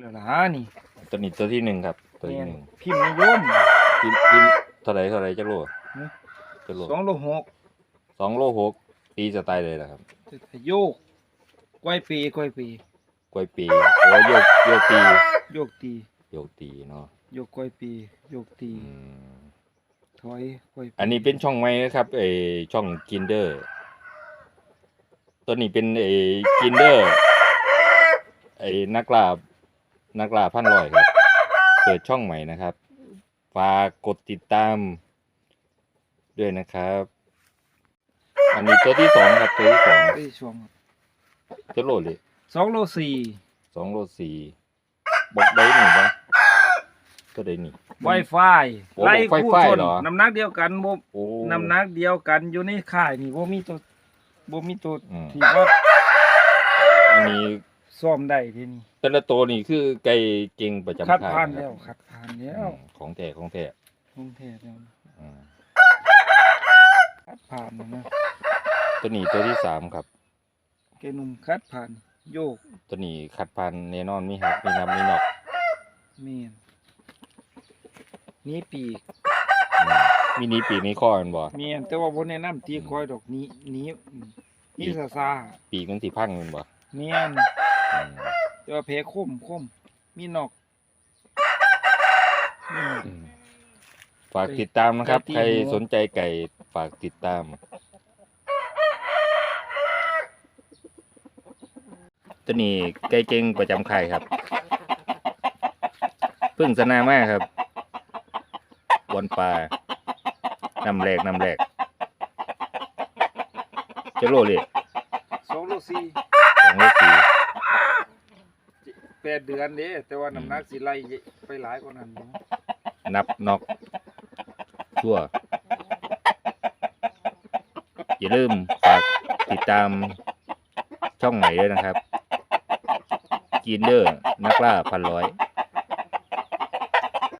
แล้วล่ะนี่ตัวนี้ตัวที่หนึ่งครับ ตัวที่แม่นหนึ่งพิมพ์นิยมพิมพ์พิมพ์เท่าไหรเท่าไหรจะโลนี่จะโลสองโลหกสองโลหกปีสไตล์เลยนะครับโยกกล้วยปีกล้วยปีกล้วยปีโอ้ยโยกโยกปีโยกตีโยกตีเนาะโยกกล้วยปีโยกตีอืมถอยกล้วยปีอันนี้เป็นช่องไม้นะครับไอช่องกินเดอร์ตัวนี้เป็นไอกินเดอร์ไอนักล่า นักล่าพันลอยครับ เปิดช่องใหม่นะครับ ฝากกดติดตาม ด้วยนะครับ อันนี้ตัวที่สองครับตัวที่สองไอ้ยช่วงจะโหลดเลยสองโลสี่สองโหลดสี่บอกได้หนึ่งปะก็ได้หนึ่ง ไวไฟโอ้ไล่ไวคู่ไฟชนเหรอ น้ำหนักเดียวกันบ่โอ้ น้ำหนักเดียวกันอยู่ในค่ายนี่บ่มีตัวบ่มีตัวอืม ที่ว่าอันนี้ ซ่อมได้ทีนี่แต่ละตัวนี่คือไก่เก่งประจำคัดค่ายผ่านนะแล้วครับคัดผ่านแล้วอืมของแท้ของแท้กรุงเทพแล้วอืมคัดผ่านนะนะตัวนี้ตัวที่สามครับ แกหนุ่มคัดผ่านโยกตัวนี้ขัดพันแน่นอนมีหักมีน้ำมีนอกเมนนี่ปีกอืมมีหนี้ปีกมีข้อกันบ่ เมนแต่ว่าบ่แนะนำตีคอยดอกนี้นี้อืมนี่ซาซาปีกมันสิพังแมันบ่ เมนอืม แต่ว่าแผลคมคมมีนอกอืมอืมฝากติดตามนะครับไก่ตีใครหมูสนใจไก่ฝากติดตาม ตัวนี้ไก่เก่งประจำค่ายครับ เพิ่งสนามากครับบอนปลานำแรกนำแรกจะโลเลย สองโลสี่สองโลสี่แปดเดือนเด้แต่ว่าน้ำหนักสิไล่ไปหลายกว่านั้นอยู่นับนอกชั่ว อย่าลืมฝากติดตามช่องใหม่ด้วยนะครับ กินเดอร์นักล่าพันร้อย